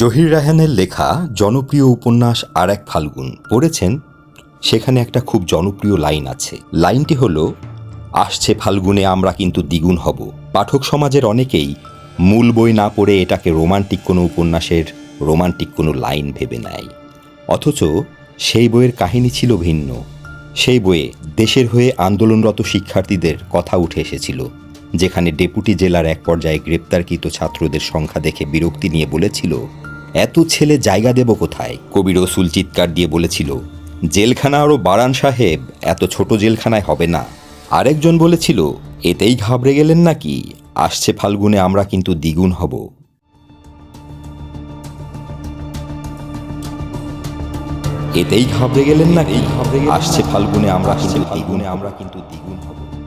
জহির রায়হানের লেখা জনপ্রিয় উপন্যাস আর এক ফাল্গুন পড়েছেন, সেখানে একটা খুব জনপ্রিয় লাইন আছে। লাইনটি হলো, আসছে ফাল্গুনে আমরা কিন্তু দ্বিগুণ হব। পাঠক সমাজের অনেকেই মূল বই না পড়ে এটাকে রোমান্টিক কোনো উপন্যাসের রোমান্টিক কোনো লাইন ভেবে নেয়। অথচ সেই বইয়ের কাহিনী ছিল ভিন্ন। সেই বইয়ে দেশের হয়ে আন্দোলনরত শিক্ষার্থীদের কথা উঠে এসেছিল, যেখানে ডেপুটি জেলার এক পর্যায়ে গ্রেপ্তারকৃত ছাত্রদের সংখ্যা দেখে বিরক্তি নিয়ে বলেছিল এত ছেলে জায়গা দেব কোথায়? কবি রসুল চিৎকার দিয়ে বলেছিল, জেলখানা আরও বারান সাহেব, এত ছোট জেলখানায় হবে না। আরেকজন বলেছিল, এতেই ঘাবড়ে গেলেন নাকি? আসছে ফাল্গুনে আমরা কিন্তু দ্বিগুণ হব। এতেই ঘাবড়ে গেলেন নাকি? আসছে ফাল্গুনে আমরা কিন্তু দ্বিগুণে আমরা কিন্তু দ্বিগুণ হব।